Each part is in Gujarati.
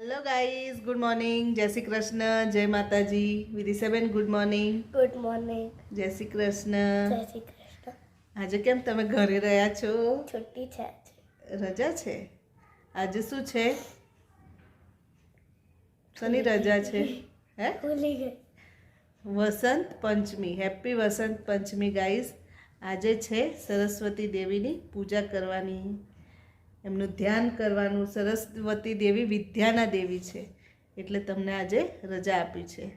હેલો ગાઈઝ ગુડ મોર્નિંગ જય શ્રી કૃષ્ણ જય માતાજી વિદિશાબેન ગુડ મોર્નિંગ ગુડ મોર્નિંગ જય શ્રી કૃષ્ણ જય શ્રી કૃષ્ણ આજે કેમ તમે ઘરે રહ્યા છો? છુટ્ટી છે રજા છે? આજે શું છે? શની રજા છે. હે? ભૂલી ગઈ. વસંત પંચમી. હેપી વસંત પંચમી ગાઈઝ આજે છે સરસ્વતી દેવીની પૂજા કરવાની. એમનું ધ્યાન કરવાનું સરસ્વતી દેવી વિદ્યાના દેવી છે. એટલે તમને આજે રજા આપી છે.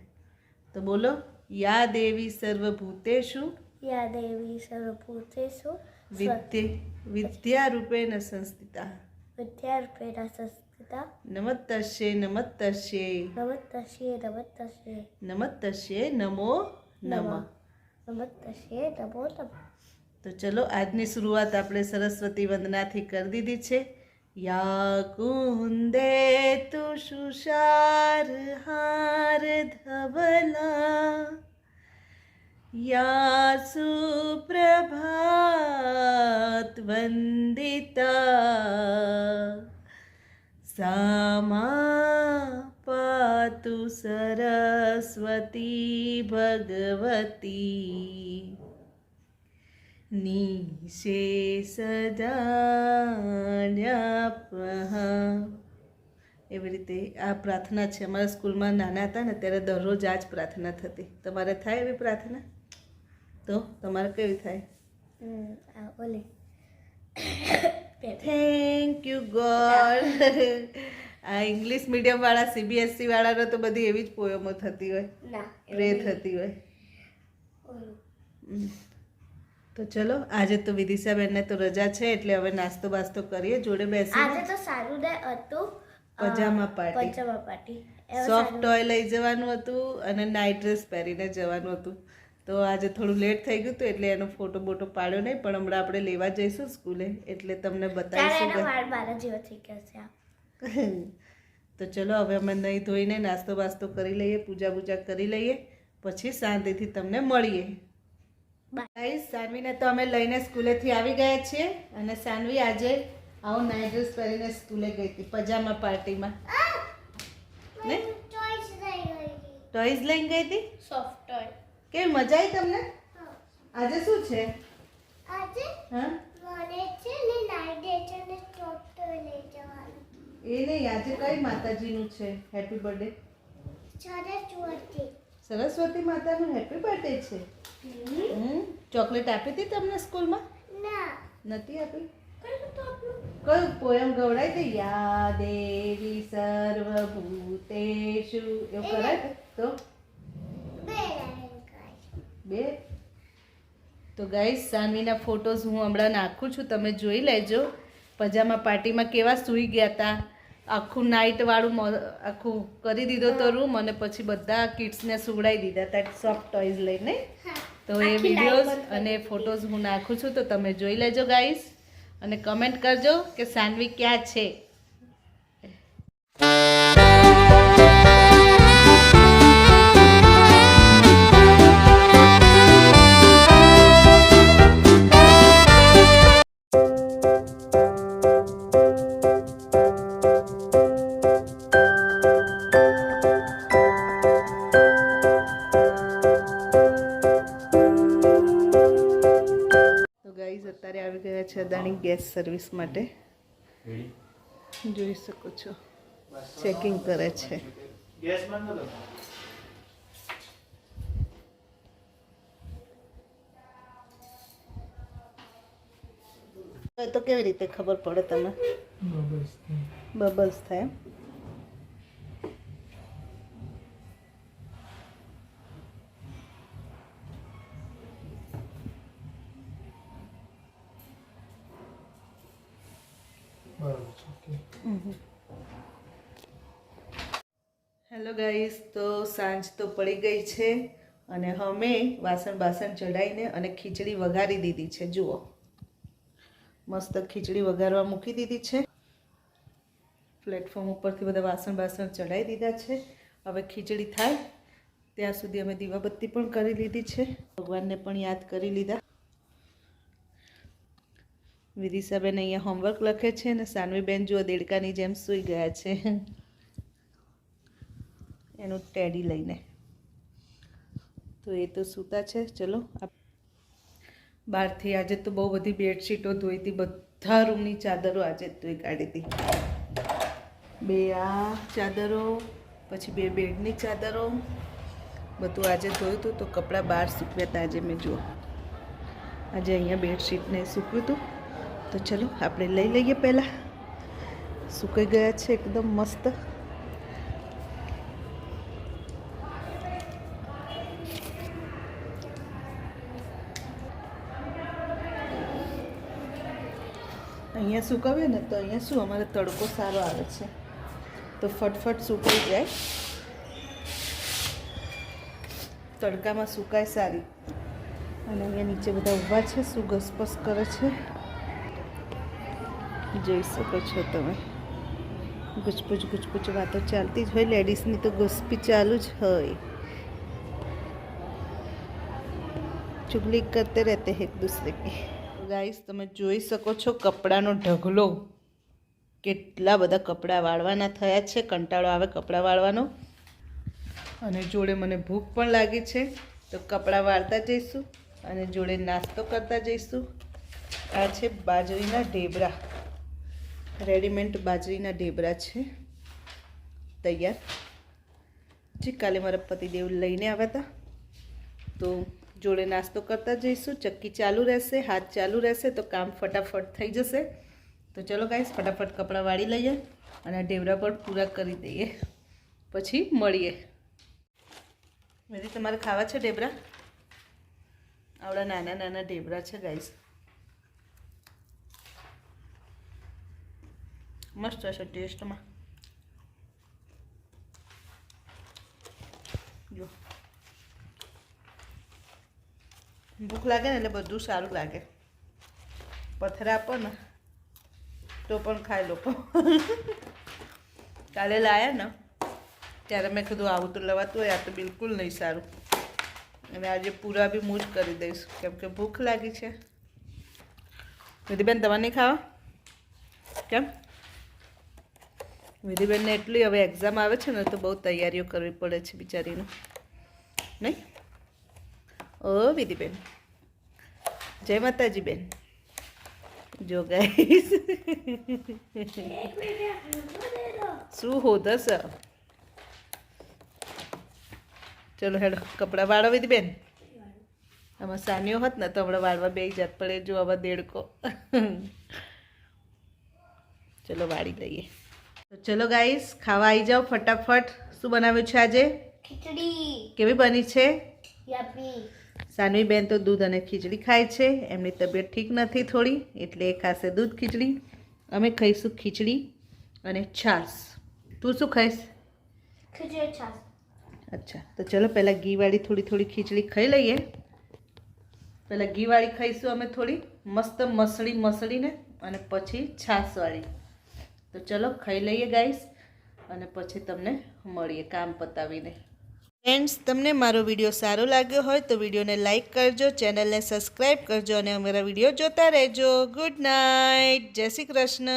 તો બોલો યા દેવી સર્વભૂતેષુ યા દેવી સર્વભૂતેષુ વિદ્ય વિદ્યા રૂપેણ સંસ્થિતા. વિદ્યારૂપેણ નમત નમસ્તસ્યે નમસ્તસ્યે નમસ્તસ્યે નમત નમસ્તસ્યે નમો નમઃ. નમસ્તસ્યે નમો નમઃ. તો ચલો, આજની શરૂઆત આપણે સરસ્વતી વંદનાથી કરી દીધી છે. યા કુંદે તુ સુષાર હાર ધવલા, યા સુપ્રભાત વંદિતા, સામા પાતુ સરસ્વતી ભગવતી. નિશેષજાડ્યાપહ એવી રીતે આ પ્રાર્થના છે. અમારા સ્કૂલમાં નાના હતા ને ત્યારે દરરોજ આ જ પ્રાર્થના થતી. તમારે થાય એવી પ્રાર્થના? તો તમારે કેવી થાય? ઓલી થેન્ક યુ ગોડ આ ઇંગ્લિશ મીડિયમવાળા સીબીએસસી વાળાનો તો બધી એવી જ પોયમો થતી હોય. પ્રે થતી હોય. તો ચલો આજે તો વિદિશાબેનને તો રજા છે એટલે હવે નાસ્તો બાસ્તો કરીએ જોડે આજે તો સારું દે હતું. Pyjama party. Pyjama party. Soft toy લઈ જવાનું હતું અને નાઇટ ડ્રેસ પહેરીને જવાનું હતું. તો આજે થોડું લેટ થઈ ગયું હતું એટલે એનો ફોટો બોટો પાડ્યો નહીં પણ હમણાં આપણે લેવા જઈશું સ્કૂલે એટલે તમને બતાવીશું. તો ચલો હવે અમે નહીં ધોઈને નાસ્તો બાસ્તો કરી લઈએ પૂજા બૂજા કરી લઈએ પછી શાંતિથી તમને મળીએ. ગાઈસ સાનવીને તો અમે લઈને સ્કૂલેથી આવી ગયા છીએ અને સાનવી આજે આવો નાઇટ ડ્રેસ પહેરીને સ્કૂલે ગઈ હતી પજામા પાર્ટીમાં. ને? ટોયઝ લઈને ગઈ હતી? સોફ્ટ ટોય કેવી મજા આવી તમને? આજે શું છે? આજે હા? મને છે ને નાઈટ ડ્રેસ અને સોફ્ટ ટોય લઈ જવાનું. એ નહીં આજે કઈ માતાજીનું છે? Happy birthday Saraswati. સરસ્વતી માતાનું હેપી બર્થડે છે? ચોકલેટ આપી હતી તમને સ્કૂલમાં? નથી આપી? કયું? પોયમ ગવડાય તે યા દેવી સર્વભૂતેષુ એવું કરાય તો? બે તો ગાઈસ સાનવીના ફોટોઝ હું હમણાં નાખું છું. તમે જોઈ લેજો. પજામા પાર્ટીમાં કેવા સૂઈ ગયા હતા આખું નાઇટવાળું આખું કરી દીધો તો રૂમ અને પછી બધા કિડ્સને સુવડાવી દીધા હતા સોફ્ટ ટોયઝ લઈને. તો એ વિડીયોઝ અને ફોટોઝ હું નાખું છું તો તમે જોઈ લેજો ગાઈસ અને કમેન્ટ કરજો કે સાનવી ક્યાં છે. છે અદાણી ગેસ સર્વિસ માટે. જોઈ શકો છો. ચેકિંગ કરે છે. તો તો કેવી રીતે ખબર પડે તમે બબલ્સ થાય. હેલો ગાઈસ, તો સાંજ તો પડી ગઈ છે અને અમે વાસણ બાસણ ચડાવીને અને ખીચડી વઘારી દીધી છે. જુઓ. મસ્ત ખીચડી વઘારવા મૂકી દીધી છે. પ્લેટફોર્મ ઉપરથી બધા વાસણ બાસણ ચડાવી દીધા છે. હવે ખીચડી થાય. ત્યાં સુધી અમે દીવાબત્તી પણ કરી લીધી છે. ભગવાનને પણ યાદ કરી લીધા. વિદિશાબેન અહીંયા હોમવર્ક લખે છે અને સાનવીબેન જુઓ દેડકાની જેમ સૂઈ ગયા છે. એનું ટેડી લઈને. તો એ તો સૂતા છે. ચલો બહારથી આજે તો બહુ બધી બેડશીટો ધોઈ હતી. બધા રૂમની ચાદરો આજે ધોઈ કાઢી હતી. બે આ ચાદરો, પછી બે બેડની ચાદરો. બધું આજે ધોયું હતું તો કપડાં બહાર સૂકવ્યા હતા આજે મેં જુઓ. આજે અહીંયા બેડશીટને સૂકવ્યું હતું. તો ચલો, આપણે લઈ લઈએ પહેલાં. સુકાઈ ગયા છે એકદમ મસ્ત. અહીંયા સુકાવે ને તો અહીંયા શું, અમારે તડકો સારો આવે છે. તો ફટફટ સુકાઈ જાય. તડકામાં સુકાય સારી. અને અહીંયા નીચે બધા ઊભા છે, શું ઘસપસ કરે છે. જોઈ શકો છો તમે. ગુચપુચ ગુચપુચ વાતો ચાલતી જ હોય, લેડીઝની તો ગુસ્પી ચાલુ જ હોય. ચુગલી કરતે રહેતે એક દૂસરે की ગાઈસ તમે જોઈ શકો છો કપડાનો ઢગલો. કેટલા બધા કપડાં વાળવાના થયા છે, કંટાળો આવે કપડાં વાળવાનો. અને જોડે મને ભૂખ પણ લાગી છે, તો કપડાં વાળતા જઈશું અને જોડે નાસ્તો કરતા જઈશું. આ છે બાજરીના ઢેબરા. રેડીમેડ બાજરીના ઢેબરા છે. તૈયાર. જી કાલે મારા પતિદેવ લઈને આવ્યા હતા તો જોડે નાસ્તો કરતા જઈશું. ચક્કી ચાલુ રહેશે, હાથ ચાલુ રહેશે, તો કામ ફટાફટ થઈ જશે. તો ચલો ગાઈસ ફટાફટ કપડાં વાળી લઈએ અને આ ઢેબરા પણ પૂરા કરી દઈએ. પછી મળીએ. મેરી, તમારે ખાવા છે ઢેબરા? આવડા નાના નાના ઢેબરા છે ગાઈસ મસ્ત હશે ટેસ્ટમાં. જો. ભૂખ લાગે ને એટલે બધું સારું લાગે. પથરા પણ, તો પણ ખાઈ લોકો. કાલે લાયા ને, ત્યારે મેં કીધું આવું તો લવાતું હોય, આ તો બિલકુલ નહીં સારું. અને આજે પૂરા બી હું જ કરી દઈશ, કેમ કે ભૂખ લાગી છે. દીદીબેન દવા નહીં ખાવા? કેમ? વિધિબેનને એટલી હવે એક્ઝામ આવે છે ને તો બહુ તૈયારીઓ કરવી પડે છે બિચારીનું. નહીં? ઓ, વિધિબેન. જય માતાજી બેન જો ગાઈસ શું હોદસ ચલો હેડો, કપડાં વાળો વિધિબેન. આમાં સાનીઓ હોત ને તો હમણાં વાળવા બે જાત પડે જો આવા દેડકો. ચલો વાળી લઈએ. તો ચલો ગાઈસ ખાવા આવી જાઓ ફટાફટ. શું બનાવ્યું છે આજે? ખીચડી. કેવી બની છે? સાનવી બેન તો દૂધ અને ખીચડી ખાય છે. એમની તબિયત ઠીક નથી થોડી એટલે એ ખાશે દૂધ ખીચડી. અમે ખાઈશું ખીચડી અને છાશ. તું શું ખાઈશ? ખીચડી છાસ અચ્છા તો ચલો પહેલાં ઘીવાળી થોડી થોડી ખીચડી ખાઈ લઈએ. પહેલાં ઘીવાળી ખાઈશું અમે થોડી. મસ્ત મસળી મસળીને અને પછી છાશવાળી તો ચલો ખાઈ લઈએ ગાઈસ અને પછી તમને મળીએ કામ પતાવીને. ફ્રેન્ડ્સ તમને મારો વીડિયો સારો લાગ્યો હોય તો વિડીયોને લાઇક કરજો, ચેનલને સબસ્ક્રાઈબ કરજો અને અમારા વીડિયો જોતા રહેજો. ગુડ નાઇટ જય શ્રી કૃષ્ણ.